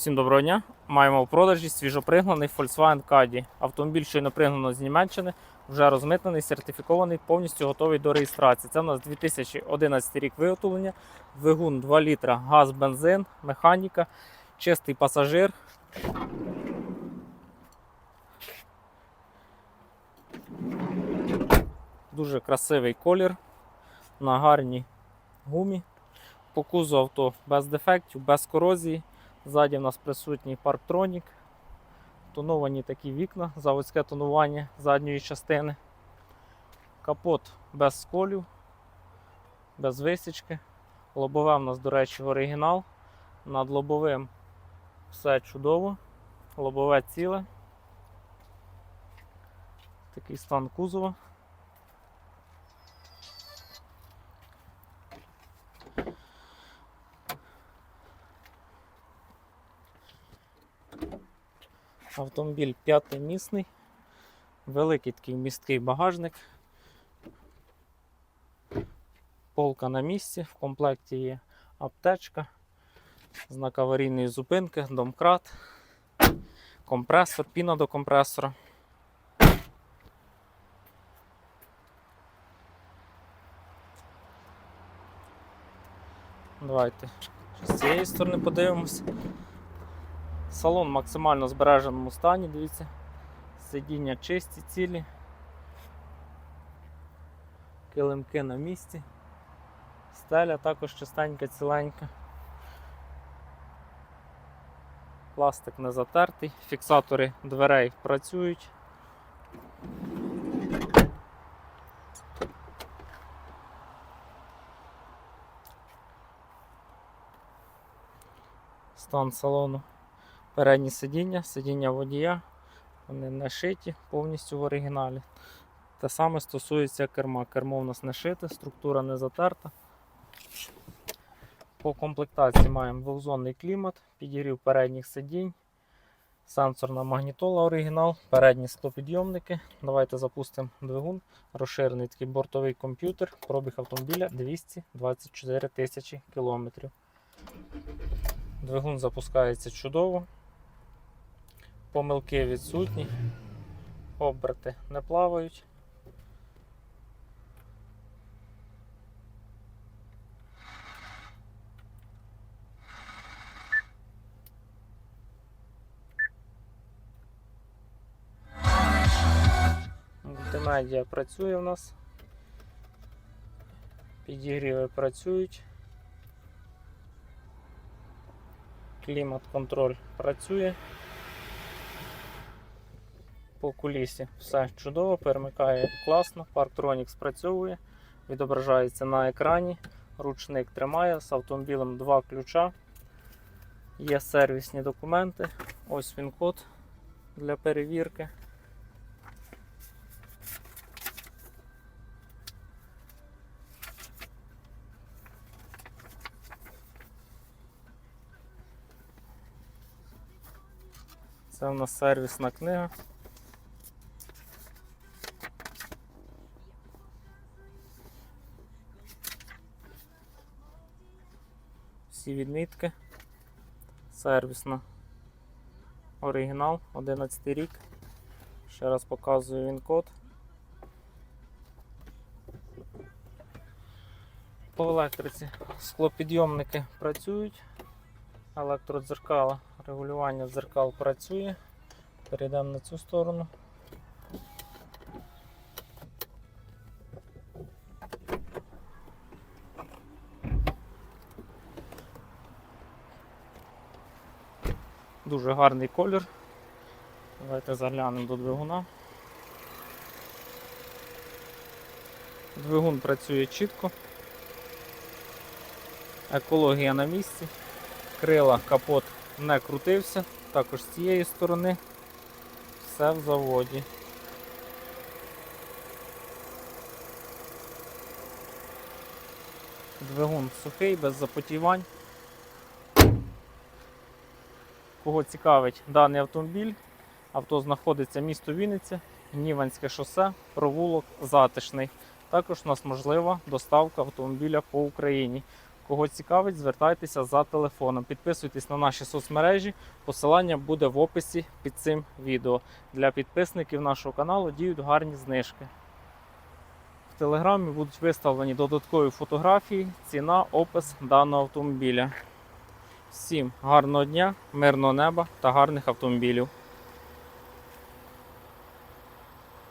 Всім доброго дня. Маємо в продажі свіжопригнаний Volkswagen Caddy. Автомобіль щойно пригнано з Німеччини, вже розмитнений, сертифікований, повністю готовий до реєстрації. Це у нас 2011 рік виготовлення, двигун 2 літра, газ, бензин, механіка, чистий пасажир. Дуже красивий колір на гарній гумі. По кузу авто без дефектів, без корозії. Ззаді в нас присутній парктронік. Тоновані такі вікна, заводське тонування задньої частини. Капот без сколів, без висічки. Лобове в нас, до речі, оригінал. Над лобовим все чудово. Лобове ціле. Такий стан кузова. Автомобіль п'ятимісний, великий такий місткий багажник. Полка на місці, в комплекті є аптечка, знак аварійної зупинки, домкрат, компресор, піна до компресора. Давайте з цієї сторони подивимося. Салон в максимально збереженому стані, дивіться. Сидіння чисті, цілі. Килимки на місці. Стеля також чистенька, ціленька. Пластик не затертий, фіксатори дверей працюють. Стан салону. Передні сидіння, сидіння водія, вони не шиті повністю в оригіналі. Те саме стосується керма. Кермо в нас не шите, структура не затерта. По комплектації маємо двохзонний клімат, підігрів передніх сидінь, сенсорна магнітола оригінал, передні склопідйомники. Давайте запустимо двигун. Розширений такий бортовий комп'ютер, пробіг автомобіля 224 тисячі кілометрів. Двигун запускається чудово. Помилки відсутні, оберти не плавають. Мультимедіа працює у нас. Підігріви працюють. Клімат-контроль працює. По кулісі все чудово, перемикає класно, парктронік спрацьовує, відображається на екрані, ручник тримає, з автомобілем два ключа. Є сервісні документи. Ось він код для перевірки. Це у нас сервісна книга. Всі відмітки. Сервісна. Оригінал, 11 рік. Ще раз показую він код. По електриці склопідйомники працюють. Електродзеркала, регулювання дзеркал працює. Перейдемо на цю сторону. Дуже гарний колір. Давайте заглянемо до двигуна. Двигун працює чітко. Екологія на місці. Крила, капот не крутився, також з цієї сторони все в заводі. Двигун сухий, без запотівань. Кого цікавить даний автомобіль, авто знаходиться місто Вінниця, Гніванське шосе, провулок Затишний. Також у нас можлива доставка автомобіля по Україні. Кого цікавить, звертайтеся за телефоном. Підписуйтесь на наші соцмережі. Посилання буде в описі під цим відео. Для підписників нашого каналу діють гарні знижки. В телеграмі будуть виставлені додаткові фотографії, ціна, опис даного автомобіля. Всім гарного дня, мирного неба та гарних автомобілів.